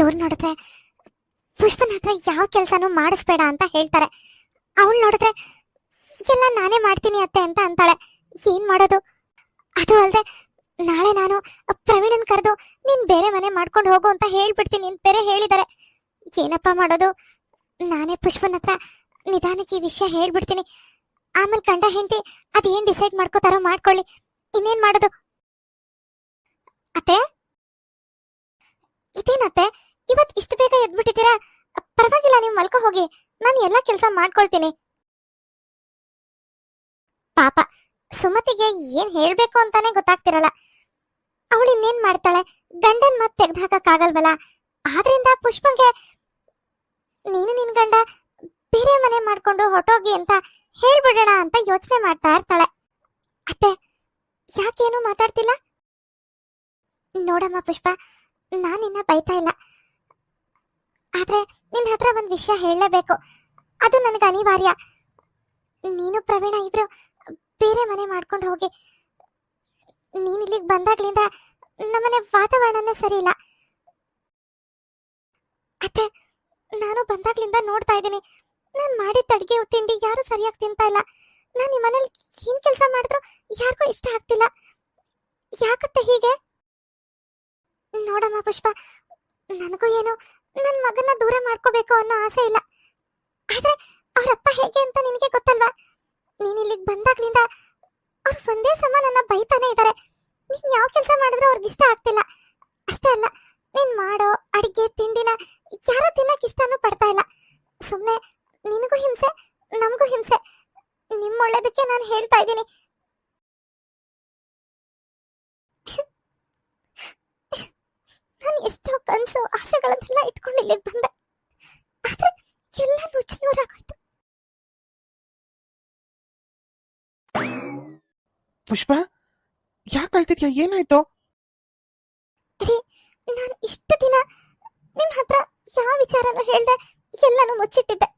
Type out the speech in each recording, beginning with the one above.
ಇವ್ರು ನೋಡಿದ್ರೆ ಪುಷ್ಪನ ಹತ್ರ ಯಾವ ಕೆಲಸನೂ ಮಾಡಿಸ್ಬೇಡ ಅಂತ ಹೇಳ್ತಾರೆ. ಅವಳು ನೋಡಿದ್ರೆ, ಎಲ್ಲ ನಾನೇ ಮಾಡ್ತೀನಿ ಅತ್ತೆ ಅಂತ ಅಂತಾಳೆ. ಏನ್ ಮಾಡೋದು? ಅದು ಅಲ್ಲದೆ ನಾಳೆ ನಾನು ಪ್ರವೀಣನ್ ಕರೆದು ನಿನ್ ಬೇರೆ ಮನೆ ಮಾಡ್ಕೊಂಡು ಹೋಗು ಅಂತ ಹೇಳ್ಬಿಡ್ತೀನಿ ಅಂತ ಬೇರೆ ಹೇಳಿದ್ದಾರೆ. ಏನಪ್ಪ ಮಾಡೋದು? ನಾನೇ ಪುಷ್ಪನ ಹತ್ರ ನಿಧಾನಕ್ಕೆ ಈ ವಿಷಯ ಹೇಳ್ಬಿಡ್ತೀನಿ. ಆಮೇಲೆ ಕಂಡ ಹೆಂಡತಿ ಅದೇನ್ ಡಿಸೈಡ್ ಮಾಡ್ಕೋತಾರೋ ಮಾಡ್ಕೊಳ್ಳಿ. ಇನ್ನೇನ್ ಮಾಡೋದು? ಅತ್ತೆ ಇದೇನತ್ತೆ? ಇವತ್ ಇಷ್ಟು ಬೇಗ ಎದ್ಬಿಟ್ಟಿದ್ದೀರಾ? ಪರವಾಗಿಲ್ಲ, ನೀವು ಮಲ್ಕೋ ಹೋಗಿ. ನಾನು ಎಲ್ಲ ಕೆಲಸ ಮಾಡ್ಕೊಳ್ತೀನಿ. ಪಾಪ, ಸುಮತಿಗೆ ಏನ್ ಹೇಳ್ಬೇಕು ಅಂತಾನೆ ಗೊತ್ತಾಗ್ತಿರಲ್ಲ. ಅವಳು ಇನ್ನೇನ್ ಮಾಡ್ತಾಳೆ? ಗಂಡನ್ ಮತ್ ಆಗಲ್ವಲ್ಲ ಆದ್ರಿಂದ ಪುಷ್ಪಂಗೆ ನೀನು ನಿನ್ ಗಂಡ ಬೇರೆ ಮನೆ ಮಾಡ್ಕೊಂಡು ಹೊಟ್ಟೋಗಿ ಅಂತ ಹೇಳ್ಬಿಡೋಣ ಅಂತ ಯೋಚನೆ ಮಾಡ್ತಾ ಇರ್ತಾಳೆ. ಅತ್ತೆ, ಯಾಕೇನು ಮಾತಾಡ್ತಿಲ್ಲ? ನೋಡಮ್ಮ ಪುಷ್ಪ ನಾನಿನ್ನ ಬೈತಾ ಇಲ್ಲ. ಆದ್ರೆ ನಿನ್ನ ಹತ್ರ ಒಂದ್ ವಿಷಯ ಹೇಳಲೇಬೇಕು. ಅದು ನನಗೆ ಅನಿವಾರ್ಯ. ನೀನು ಪ್ರವೀಣ ಇಬ್ರು ಬೇರೆ ಮನೆ ಮಾಡ್ಕೊಂಡು ಹೋಗಿ. ನೀನ್ ಇಲ್ಲಿಗೆ ಬಂದಾಗ್ಲಿಂದ ನಮ್ಮನೆ ವಾತಾವರಣನೇ ಸರಿ ಇಲ್ಲ ಅತ್ತೆ, ನಾನು ಬಂದಾಗ್ಲಿಂದ ನೋಡ್ತಾ ಇದ್ದೀನಿ. ನಾನು ಮಾಡಿದ ಅಡುಗೆ ತಿಂಡಿ ಯಾರು ಸರಿಯಾಗಿ ತಿಂತಾ ಇಲ್ಲ. ನಾನು ಈ ಮನೇಲಿ ಏನ್ ಕೆಲಸ ಮಾಡಿದ್ರು ಯಾರಿಗೂ ಇಷ್ಟ ಆಗ್ತಿಲ್ಲ. ಯಾಕತ್ತೆ ಹೀಗೆ? ನೋಡಮ್ಮ ಪುಷ್ಪ, ನನಗೂ ಏನು ನನ್ನ ಮಗನ ದೂರ ಮಾಡ್ಕೋಬೇಕು ಅನ್ನೋ ಆಸೆ ಇಲ್ಲ. ಆದ್ರೆ ಅವರಪ್ಪ ಹೇಗೆ ಅಂತ ನಿನಗೆ ಗೊತ್ತಲ್ವಾ? ನೀನ್ ಇಲ್ಲಿಗೆ ಬಂದಾಗ್ಲಿಂದ ಅವ್ರು ಒಂದೇ ಸಮ ನನ್ನ ಬೈತಾನೆ ಇದ್ದಾರೆ ನೀನ್ ಯಾವ ಕೆಲಸ ಮಾಡಿದ್ರು ಅವ್ರಿಗೆ ಇಷ್ಟ ಆಗ್ತಿಲ್ಲ. ಅಷ್ಟೇ ಅಲ್ಲ, ನೀನ್ ಮಾಡೋ ಅಡಿಗೆ, ತಿಂಡಿನ ಯಾರು ತಿನ್ನಕ್ ಇಷ್ಟನೂ ಪಡ್ತಾ ಇಲ್ಲ. ಸುಮ್ಮನೆ ನಿನಗೂ ಹಿಂಸೆ, ನಮಗೂ ಹಿಂಸೆ. ನಿಮ್ಮ ಒಳ್ಳೇದಕ್ಕೆ ನಾನು ಹೇಳ್ತಾ ಇದ್ದೀನಿ ನಾನು ಎಷ್ಟೋ ಕನಸು ಆಸೆಗಳನ್ನೆಲ್ಲ ಇಟ್ಕೊಂಡು ಇಲ್ಲಿಗೆ ಬಂದೆ. ಆದ್ರೆ ಎಲ್ಲ ನುಚ್ಚುನೂರಾಗೋಯ್ತು. ಪುಷ್ಪ ಯಾಕೆ ಅಳ್ತಿದ್ಯಾ? ಏನಾಯ್ತು? ರೀ ನಾನು ಇಷ್ಟು ದಿನ ನಿಮ್ಮ ಹತ್ರ ಯಾವ ವಿಚಾರನೂ ಹೇಳ್ದೆ ಎಲ್ಲಾನು ಮುಚ್ಚಿಟ್ಟಿದ್ದೆ.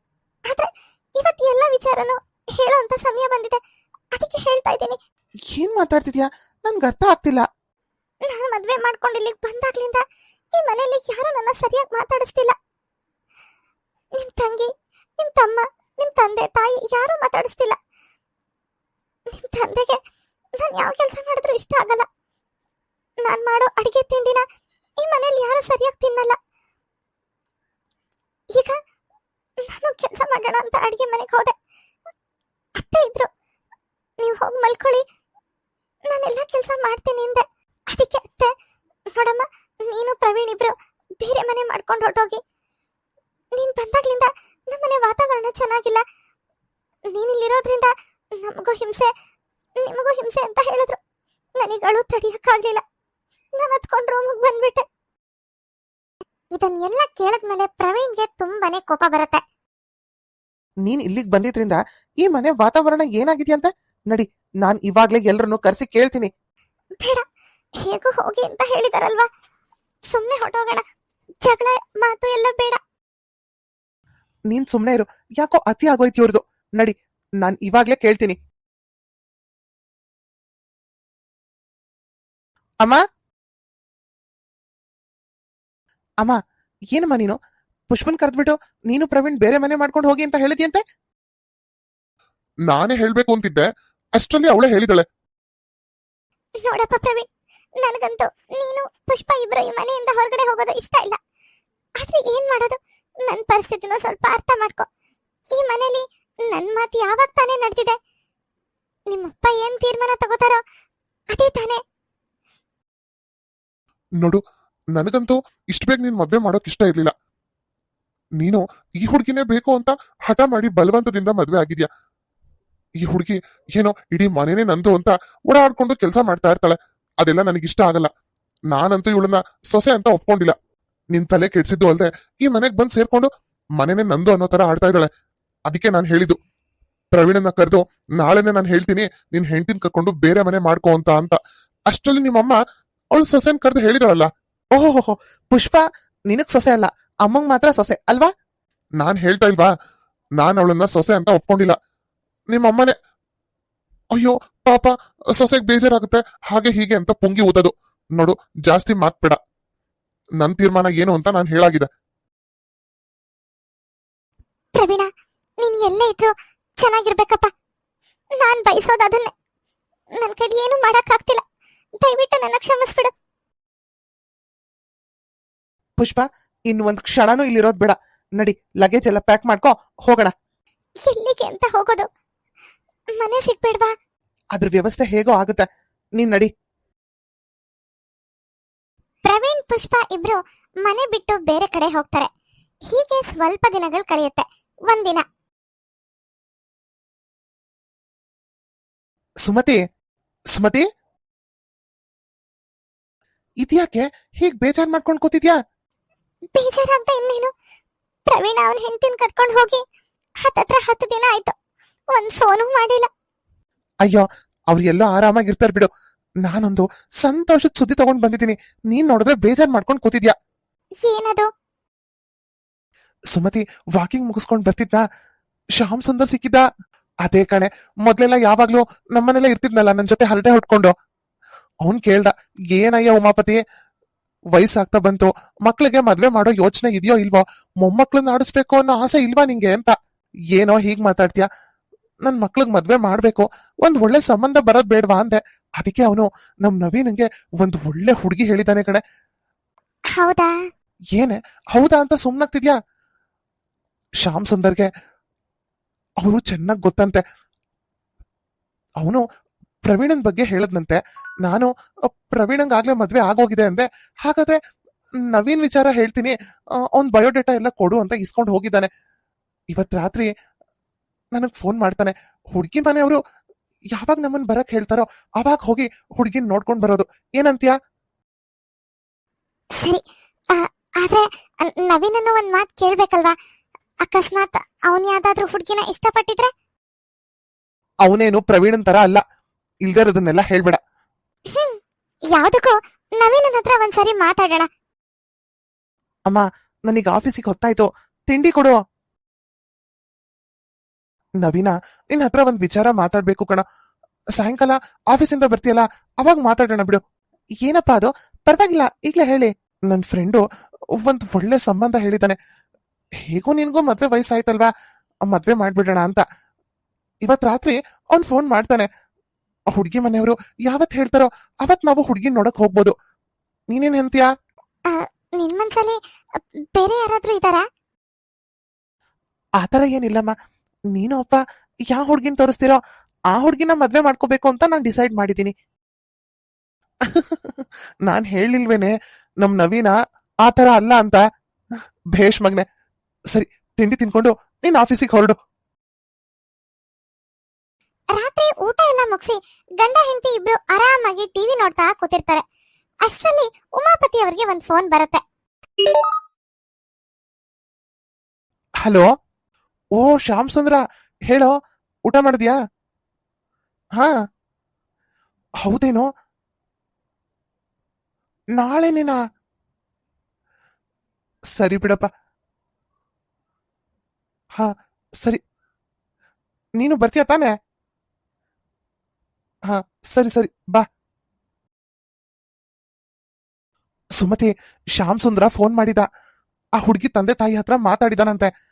ಆದ್ರೆ ಇವತ್ತು ಎಲ್ಲ ವಿಚಾರನೂ ಹೇಳೋಂತ ಸಮಯ ಬಂದಿದೆ. ಅದಕ್ಕೆ ಹೇಳ್ತಾ ಇದ್ದೀನಿ. ಏನ್ ಮಾತಾಡ್ತಿದ್ಯಾ? ನನ್ಗೆ ಅರ್ಥ ಆಗ್ತಿಲ್ಲ. ನಾನು ಮದ್ವೆ ಮಾಡ್ಕೊಂಡು ಇಲ್ಲಿಗೆ ಬಂದಾಗ್ಲಿಂದ ಈ ಮನೆಯಲ್ಲಿ ಯಾರು ನನ್ನ ಸರಿಯಾಗಿ ಮಾತಾಡಿಸ್ತಿಲ್ಲ. ನಿಮ್ ತಂಗಿ, ನಿಮ್ ತಮ್ಮ, ನಿಮ್ ತಂದೆ, ತಾಯಿ ಯಾರು ಮಾತಾಡಿಸ್ತಿಲ್ಲ. ನಿಮ್ ತಂದೆಗೆ ನಾನು ಯಾವ ಕೆಲಸ ಮಾಡಿದ್ರು ಇಷ್ಟ ಆಗಲ್ಲ. ನಾನು ಮಾಡೋ ಅಡಿಗೆ ತಿಂಡಿನ ಈ ಮನೆಯಲ್ಲಿ ಯಾರು ಸರಿಯಾಗಿ ತಿನ್ನಲ್ಲ. ಈಗ ನಾನು ಕೆಲಸ ಮಾಡೋಣ ಅಂತ ಅಡಿಗೆ ಮನೆಗೆ ಹೋದೆ. ಅತ್ತೆ ಇದ್ರು. ನೀವು ಹೋಗಿ ಮಲ್ಕೊಳ್ಳಿ. ನಾನೆಲ್ಲ ಕೆಲಸ ಮಾಡ್ತೀನಿ ಅಂದೆ. ಅದಕ್ಕೆ ಅತ್ತೆ, ನೋಡಮ್ಮ ನೀನು ಪ್ರವೀಣ್ ಇಬ್ರು ಬೇರೆ ಮನೆ ಮಾಡ್ಕೊಂಡು ಹೊರಟೋಗಿ. ನೀನ್ ಬಂದಾಗ್ಲಿಂದ ನಮ್ಮನೆ ವಾತಾವರಣ ಚೆನ್ನಾಗಿಲ್ಲ. ನೀನಿಲ್ಲಿರೋದ್ರಿಂದ ನಮಗೂ ಹಿಂಸೆ ನಿಮಗೂ ಹಿಂಸೆ ಅಂತ ಹೇಳಿದ್ರು. ನನಗಳು ತಡಿಯಕ್ಕಾಗ್ಲಿಲ್ಲ. ನಾನು ಹತ್ಕೊಂಡು ರೂಮಿಗೆ ಬಂದ್ಬಿಟ್ಟೆ. ಇದನ್ನೆಲ್ಲ ಕೇಳಿದ್ಮೇಲೆ ಪ್ರವೀಣ್ಗೆ ತುಂಬಾನೇ ಕೋಪ ಬರುತ್ತೆ. ನೀನ್ ಇಲ್ಲಿಗ್ ಬಂದಿದ್ರಿಂದ ಈ ಮನೆ ವಾತಾವರಣ ಏನಾಗಿದ್ಯಂತ ನಡಿ ನಾನ್ ಇವಾಗ್ಲೇ ಎಲ್ರನ್ನೂ ಕರೆಸಿ ಕೇಳ್ತೀನಿ. ಬೇಡ ಹೇಗೂ ಹೋಗಿ ಅಂತ ಹೇಳಿದಾರಲ್ವಾ? ಸುಮ್ಮನೆ ಹೊಟ್ಟೋಗೋಣ ಜಗಳ ಮಾತು ಎಲ್ಲ ಬೇಡ. ನೀನ್ ಸುಮ್ನೆ ಇರು. ಯಾಕೋ ಅತಿ ಆಗೋಯ್ತು ಇವ್ರದು. ನಡಿ ನಾನ್ ಇವಾಗ್ಲೇ ಕೇಳ್ತೀನಿ. ಅಮ್ಮ? ಅಮ್ಮ ಏನಮ್ಮ ನೀನು? ಪುಷ್ಪನ್ ಕರೆದ್ಬಿಟ್ಟು ನೀನು ಪ್ರವೀಣ್ ಬೇರೆ ಮನೆ ಮಾಡ್ಕೊಂಡು ಹೋಗಿ ಅಂತ ಹೇಳಿದ್ಯಂತೆ? ನಾನೇ ಹೇಳ್ಬೇಕು ಅಂತಿದ್ದೆ. ಅಷ್ಟರಲ್ಲಿ ಅವಳೇ ಹೇಳಿದಳೆ. ನೋಡಪ್ಪ ಪ್ರವೀಣ್ ನನಗಂತೂ ನೀನು ಪುಷ್ಪ ಇಬ್ರು ಈ ಮನೆಯಿಂದ ಹೊರಗಡೆ ಹೋಗೋದು ಇಷ್ಟ ಇಲ್ಲ. ಆದ್ರೆ ಏನ್ ಮಾಡೋದು? ನನ್ನ ಪರಿಸ್ಥಿತಿನ ಸ್ವಲ್ಪ ಅರ್ಥ ಮಾಡ್ಕೊ. ಈ ಮನೇಲಿ ನನ್ ಮಾತು ಯಾವಾಗ ತಾನೇ ನಡೆದಿದೆ? ನಿಮ್ಮಪ್ಪ ಏನ್ ತೀರ್ಮಾನ ತಗೋತಾರೋ ಅದೇ ತಾನೇ. ನೋಡು, ನನಗಂತೂ ಇಷ್ಟ ಬೇಗ ನೀನ್ ಮದ್ವೆ ಮಾಡೋಕ್ ಇಷ್ಟ ಇರ್ಲಿಲ್ಲ. ನೀನು ಈ ಹುಡುಗಿನೇ ಬೇಕು ಅಂತ ಹಠ ಮಾಡಿ ಬಲವಂತದಿಂದ ಮದ್ವೆ ಆಗಿದ್ಯಾ? ಈ ಹುಡುಗಿ ಏನೋ ಇಡೀ ಮನೇನೆ ನಂದು ಅಂತ ಓಡಾಡ್ಕೊಂಡು ಕೆಲಸ ಮಾಡ್ತಾ ಇರ್ತಾಳೆ. ಅದೆಲ್ಲ ನನಗಿಷ್ಟ ಆಗಲ್ಲ. ನಾನಂತೂ ಇವಳನ್ನ ಸೊಸೆ ಅಂತ ಒಪ್ಕೊಂಡಿಲ್ಲ. ನಿನ್ ತಲೆ ಕೆಡ್ಸಿದ್ದು ಅಲ್ದೆ ಈ ಮನೆಗ್ ಬಂದ್ ಸೇರ್ಕೊಂಡು ಮನೆನೇ ನಂದು ಅನ್ನೋ ತರ ಆಡ್ತಾ ಇದ್ದಾಳೆ. ಅದಕ್ಕೆ ನಾನು ಹೇಳಿದ್ದು. ಪ್ರವೀಣನ್ನ ಕರೆದು ನಾಳೆನೆ ನಾನು ಹೇಳ್ತೀನಿ ನಿನ್ ಹೆಂಡತಿನ ಕರ್ಕೊಂಡು ಬೇರೆ ಮನೆ ಮಾಡ್ಕೋ ಅಂತ ಅಂತ. ಅಷ್ಟರಲ್ಲಿ ನಿಮ್ಮಮ್ಮ ಅವಳು ಸೊಸೆನ್ ಕರೆದು ಹೇಳಿದಳಲ್ಲ. ಓಹೋ ಪುಷ್ಪ ನಿನಗ್ ಸೊಸೆ ಅಲ್ಲ ಅಮ್ಮಂಗ್ ಮಾತ್ರ ಸೊಸೆ ಅಲ್ವಾ? ನಾನ್ ಹೇಳ್ತಾ ಇಲ್ವಾ? ನಾನ್ ಅವಳನ್ನ ಸೊಸೆ ಅಂತ ಒಪ್ಕೊಂಡಿಲ್ಲ. ನಿಮ್ಮಮ್ಮನೆ ಅಯ್ಯೋ ಪಾಪ ಸೊಸೆಗೆ ಬೇಜಾರಾಗುತ್ತೆ. ಹಾಗೆ ಹೀಗೆ ಅಂತ ಪುಂಗಿ ಊದದು ನೋಡು ಜಾಸ್ತಿ ಮಾತ್ಬೇಡ ನನ್ ತೀರ್ಮಾನ ಏನು ಅಂತ ನಾನು ಹೇಳಾಗಿದೆ. ಪ್ರವೀಣ ನೀನ್ ಎಲ್ಲೇ ಇದ್ರು ಚೆನ್ನಾಗಿರ್ಬೇಕಪ್ಪ. ನಾನ್ ಬಯಸೋದು ಅದನ್ನೇ. ನನ್ ಕೈಲಿ ಏನು ಮಾಡಕ್ಕಾಗ್ತಿಲ್ಲ. ದಯವಿಟ್ಟು ನನ್ನ ಕ್ಷಮಿಸ್ಬಿಡು. ಪುಷ್ಪ ಇನ್ ಒಂದ್ ಕ್ಷಣನೂ ಇಲ್ಲಿರೋದ್ ಬೇಡ. ನಡಿ ಲಗೇಜ್ ಎಲ್ಲ ಪ್ಯಾಕ್ ಮಾಡ್ಕೋ ಹೋಗೋಣ. ಎಲ್ಲಿಗೆ ಅಂತ ಹೋಗೋದು? ಮನೆ ಸಿಗ್ಬೇಡ್ವಾ? ಅದ್ರ ವ್ಯವಸ್ಥೆ ಹೇಗೋ ಆಗುತ್ತೆ. ನೀನ್ ನಡಿ. ಪ್ರವೀಣ್ ಪುಷ್ಪ ಇಬ್ರು ಮನೆ ಬಿಟ್ಟು ಬೇರೆ ಕಡೆ ಹೋಗ್ತಾರೆ. ಹೀಗೆ ಸ್ವಲ್ಪ ದಿನಗಳು ಕಳೆಯುತ್ತೆ. ಒಂದಿನ. ಸುಮತಿ ಸುಮತಿ? ಇದ್ಯಾಕೆ? ಹೀಗ್ ಬೇಜಾರ್ ಮಾಡ್ಕೊಂಡ್ ಕೂತಿದ್ಯಾ? ಬೇಜಾರಂತ ಇನ್ನೇನು ಪ್ರವೀಣ ಅವನ್ ಹೆಂಡತಿನ ಕರ್ಕೊಂಡು ಹೋಗಿ ಹತ್ತತ್ರ ಹತ್ತು ದಿನ ಆಯ್ತು. ಒಂದ್ ಫೋನು ಮಾಡಿಲ್ಲ. ಅಯ್ಯೋ ಅವ್ರು ಎಲ್ಲೋ ಆರಾಮಾಗಿರ್ತಾರ ಬಿಡು. ನಾನೊಂದು ಸಂತೋಷದ ಸುದ್ದಿ ತಗೊಂಡ್ ಬಂದಿದ್ದೀನಿ. ನೀನ್ ನೋಡಿದ್ರೆ ಬೇಜಾರ್ ಮಾಡ್ಕೊಂಡು ಕೂತಿದ್ಯಾ? ಏನದು? ಸುಮತಿ ವಾಕಿಂಗ್ ಮುಗಿಸ್ಕೊಂಡ್ ಬರ್ತಿದ್ದ ಶ್ಯಾಮ್ ಸುಂದರ್ ಸಿಕ್ಕಿದ್ದ? ಅದೇ ಕಣೆ ಮೊದ್ಲೆಲ್ಲ ಯಾವಾಗ್ಲೂ ನಮ್ಮನೆಲ್ಲ ಇರ್ತಿದ್ನಲ್ಲ ನನ್ ಜೊತೆ ಹರಟೆ ಹೊಟ್ಕೊಂಡು ಅವನ್ ಕೇಳ್ದ ಏನಯ್ಯ ಉಮಾಪತಿ? ವಯಸ್ಸಾಗ್ತಾ ಬಂತು. ಮಕ್ಳಿಗೆ ಮದ್ವೆ ಮಾಡೋ ಯೋಚನೆ ಇದೆಯೋ ಇಲ್ವೋ? ಮೊಮ್ಮಕ್ಳನ್ನ ಆಡಿಸ್ಬೇಕು ಅನ್ನೋ ಆಸೆ ಇಲ್ವಾ ನಿಂಗೆ? ಅಂತ. ಏನೋ ಹೀಗ್ ಮಾತಾಡ್ತೀಯ? ನನ್ ಮಕ್ಳಿಗೆ ಮದ್ವೆ ಮಾಡ್ಬೇಕು. ಒಂದ್ ಒಳ್ಳೆ ಸಂಬಂಧ ಬರೋದ್ ಬೇಡವಾ ಅಂದೆ. ಅದಕ್ಕೆ ಅವನು ನಮ್ ನವೀನ್ಗೆ ಒಂದ್ ಒಳ್ಳೆ ಹುಡುಗಿ ಹೇಳಿದಾನೆ ಕಣೆ. ಹೌದಾ? ಏನೇ? ಹೌದಾ ಅಂತ ಸುಮ್ನಾಗ್ತಿದ್ಯಾ? ಶ್ಯಾಮ್ ಸುಂದರ್ಗೆ ಅವನು ಚೆನ್ನಾಗ್ ಗೊತ್ತಂತೆ. ಅವನು ಪ್ರವೀಣನ್ ಬಗ್ಗೆ ಹೇಳದ್ನಂತೆ. ನಾನು ಪ್ರವೀಣಂಗ್ ಆಗ್ಲೇ ಮದ್ವೆ ಆಗೋಗಿದೆ ಅಂದೆ. ಹಾಗಾದ್ರೆ ನವೀನ್ ವಿಚಾರ ಹೇಳ್ತೀನಿ. ಅವ್ನ್ ಬಯೋಡೇಟಾ ಎಲ್ಲ ಕೊಡು ಅಂತ ಇಸ್ಕೊಂಡು ಹೋಗಿದ್ದಾನೆ. ಇವತ್ ರಾತ್ರಿ ನನಗ್ ಫೋನ್ ಮಾಡ್ತಾನೆ. ಹುಡ್ಗಿ ಮನೆಯವರು ಯಾವಾಗ ನಮ್ಮನ್ ಬರಕ್ ಹೇಳ್ತಾರೋ ಅವಾಗ ಹೋಗಿ ಹುಡ್ಗಿನ್ ನೋಡ್ಕೊಂಡ್ ಬರೋದು. ಏನಂತ್ಯಾ? ಸರಿ. ಆದ್ರೆ ನವೀನ್ ಅನ್ನೋ ಒಂದ್ ಮಾತ್ ಕೇಳ್ಬೇಕಲ್ವಾ? ಅಕಸ್ಮಾತ್ ಅವನ್ ಯಾವ್ದಾದ್ರು ಹುಡ್ಗಿನ ಇಷ್ಟಪಟ್ಟಿದ್ರೆ? ಅವನೇನು ಪ್ರವೀಣನ್ ತರ ಅಲ್ಲ. ಇಲ್ದಿರೋದನ್ನೆಲ್ಲ ಹೇಳ್ಬೇಡ. ಯಾವ್ದಕ್ಕೂ ನವೀನನ್ ಹತ್ರ ಒಂದ್ಸರಿ ಮಾತಾಡೋಣ. ಅಮ್ಮ ನನಗೆ ಆಫೀಸಿಗೆ ಹೊತ್ತಾಯ್ತು. ತಿಂಡಿ ಕೊಡು. ನವೀನ ನಿನ್ ಹತ್ರ ಒಂದ್ ವಿಚಾರ ಮಾತಾಡ್ಬೇಕು ಕಣ. ಸಾಯಂಕಾಲ ಆಫೀಸಿಂದ ಬರ್ತೀಯಲ್ಲ ಅವಾಗ ಮಾತಾಡೋಣ ಬಿಡು. ಏನಪ್ಪಾ ಅದು? ಪರವಾಗಿಲ್ಲ ಈಗ್ಲೇ ಹೇಳಿ. ನನ್ ಫ್ರೆಂಡು ಒಂದ್ ಒಳ್ಳೆ ಸಂಬಂಧ ಹೇಳಿದಾನೆ. ಹೇಗೋ ನಿನ್ಗೂ ಮದ್ವೆ ವಯಸ್ಸಾಯ್ತಲ್ವಾ? ಮದ್ವೆ ಮಾಡ್ಬಿಡೋಣ ಅಂತ. ಇವತ್ ರಾತ್ರಿ ಅವ್ನ್ ಫೋನ್ ಮಾಡ್ತಾನೆ. ಹುಡ್ಗಿ ಮನೆಯವರು ಯಾವತ್ ಹೇಳ್ತಾರೋ ಅವತ್ ನಾವು ಹುಡ್ಗಿನ್ ನೋಡಕ್ ಹೋಗ್ಬೋದು. ನೀನೇನ್ ಹೇಳ್ತೀಯಾ? ನಿನ್ ಮನ್ಸಲ್ಲಿ ಬೇರೆ ಯಾರಾದ್ರೂ ಇದಾರಾ ಆತರ ಏನಿಲ್ಲಮ್ಮ. ನೀನು ಅಪ್ಪ ಯಾವ ಹುಡ್ಗಿನ್ ತೋರಿಸ್ತೀರೋ ಆ ಹುಡ್ಗಿನ ಮದ್ವೆ ಮಾಡ್ಕೋಬೇಕು ಅಂತ ನಾನು ಡಿಸೈಡ್ ಮಾಡಿದ್ದೀನಿ. ನಾನ್ ಹೇಳಿಲ್ವೇನೆ ನಮ್ ನವೀನ ಆ ತರ ಅಲ್ಲ ಅಂತ. ಭೇಷ್ ಮಗ್ನೆ ಸರಿ ತಿಂಡಿ ತಿನ್ಕೊಂಡು ನೀನ್ ಆಫೀಸಿಗೆ ಹೊರಡು. ರಾತ್ರಿ ಊಟ ಎಲ್ಲ ಮುಗಿಸಿ ಗಂಡ ಹೆಂಡತಿ ಇಬ್ರು ಆರಾಮಾಗಿ ಟಿವಿ ನೋಡ್ತಾ ಕೂತಿರ್ತಾರೆ. ಅಷ್ಟರಲ್ಲಿ ಉಮಾಪತಿ ಅವರಿಗೆ ಒಂದ್ ಫೋನ್ ಬರುತ್ತೆ. ಹಲೋ? ಓ ಶ್ಯಾಮ್ ಸುಂದ್ರ ಹೇಳೋ, ಊಟ ಮಾಡಿದ್ಯಾ? ಹಾ. ಹೌದೇನೋ? ನಾಳೆ ನೀನಾ? ಸರಿ ಬಿಡಪ್ಪ. ಹಾ, ಸರಿ. ನೀನು ಬರ್ತೀಯ ತಾನೆ? ಹಾ, ಸರಿ ಸರಿ, ಬಾ. ಸುಮತಿ ಶ್ಯಾಮ್ ಸುಂದ್ರ ಫೋನ್ ಮಾಡಿದ. ಆ ಹುಡುಗಿ ತಂದೆ ತಾಯಿ ಹತ್ರ ಮಾತಾಡಿದಾನಂತೆ.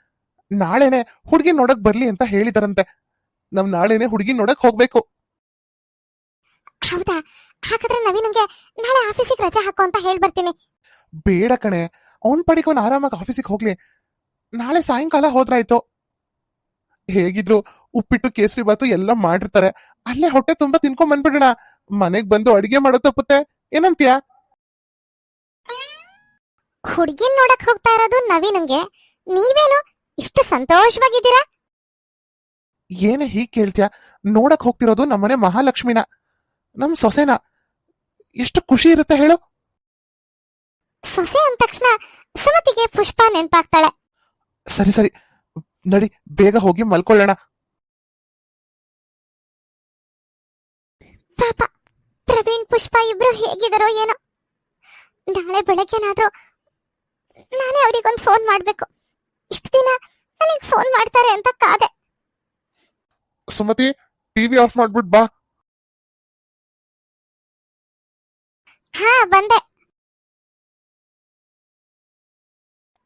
ನಾಳೆನೆ ಹುಡುಗಿ ನೋಡಕ್ ಬರ್ಲಿ ಅಂತ ಹೇಳಿದಾರಂತೆ. ನಮ್ ನಾಳೆನೆ ಹುಡುಗಿ ನೋಡಕ್ ಹೋಗ್ಬೇಕು. ಹೌದಾ? ಹಾಗಾದ್ರೆ ನವೀನಂಗೆ ನಾಳೆ ಆಫೀಸಿಗೆ ರಜೆ ಹಾಕು ಅಂತ ಹೇಳ್ಬರ್ತೀನಿ. ಬೇಡ ಕಣೆ. ಅವನ್ ಪಡಿಗೆ ಅವ್ನ್ ಆರಾಮಾಗಿ ಆಫೀಸಿಗೆ ಹೋಗ್ಲಿ. ನಾಳೆ ಸಾಯಂಕಾಲ ಹೋದ್ರಾಯ್ತು. ಹೇಗಿದ್ರು ಉಪ್ಪಿಟ್ಟು ಕೇಸರಿ ಬಾತು ಎಲ್ಲ ಮಾಡಿರ್ತಾರೆ. ಅಲ್ಲೇ ಹೊಟ್ಟೆ ತುಂಬಾ ತಿನ್ಕೊಂಡ್ ಬಂದ್ಬಿಡೋಣ. ಮನೆಗ್ ಬಂದು ಅಡಿಗೆ ಮಾಡೋ ತಪ್ಪುತ್ತೆ. ಏನಂತೀಯ? ಹುಡ್ಗಿನ್ ನೋಡಕ್ ಹೋಗ್ತಾ ಇರೋದು ನವೀನಂಗೆ. ನೀವೇನು ಇಷ್ಟು ಸಂತೋಷವಾಗಿದ್ದೀರಾ? ಏನೇ ಹೀಗ್ ಕೇಳ್ತೀಯ? ನೋಡಕ್ ಹೋಗ್ತಿರೋದು ನಮ್ಮನೆ ಮಹಾಲಕ್ಷ್ಮಿನ ನಮ್ ಸೊಸೆನ. ಎಷ್ಟು ಖುಷಿ ಇರುತ್ತೆ ಹೇಳು. ಸೊಸೆ ಅಂದ ತಕ್ಷಣ ಸುಮತಿಗೆ ಪುಷ್ಪ ನೆನ್ಪಾಗ್ತಾಳೆ. ಸರಿ ಸರಿ. ನಡಿ ಬೇಗ ಹೋಗಿ ಮಲ್ಕೊಳ್ಳೋಣ. ಪಾಪ ಪ್ರವೀಣ್ ಪುಷ್ಪ ಇಬ್ರು ಹೇಗಿದಾರೋ ಏನೋ. ನಾಳೆ ಬೆಳಗ್ಗೆನಾದ್ರೂ ನಾನೇ ಅವ್ರಿಗೊಂದು ಫೋನ್ ಮಾಡ್ಬೇಕು. ಇಷ್ಟು ದಿನ ನನಗೆ ಫೋನ್ ಮಾಡ್ತಾರೆ ಅಂತ ಕಾದೆ. ಸುಮತಿ ಟಿವಿ ಆಫ್ ಮಾಡ್ಬಿಟ್ ಬಾ. ಹಾ ಬಂದೆ.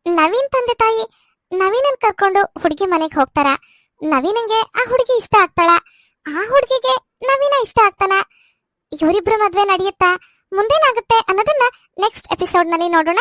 ನವೀನ್ ತಂದೆ ತಾಯಿ ನವೀನನ್ ಕರ್ಕೊಂಡು ಹುಡುಗಿ ಮನೆಗೆ ಹೋಗ್ತಾರ. ನವೀನಂಗೆ ಆ ಹುಡುಗಿ ಇಷ್ಟ ಆಗ್ತಾಳ. ಆ ಹುಡುಗಿಗೆ ನವೀನ ಇಷ್ಟ ಆಗ್ತಾನ. ಇವರಿಬ್ರು ಮದ್ವೆ ನಡೆಯುತ್ತಾ? ಮುಂದೇನಾಗುತ್ತೆ ಅನ್ನೋದನ್ನ ನೆಕ್ಸ್ಟ್ ಎಪಿಸೋಡ್ನಲ್ಲಿ ನೋಡೋಣ.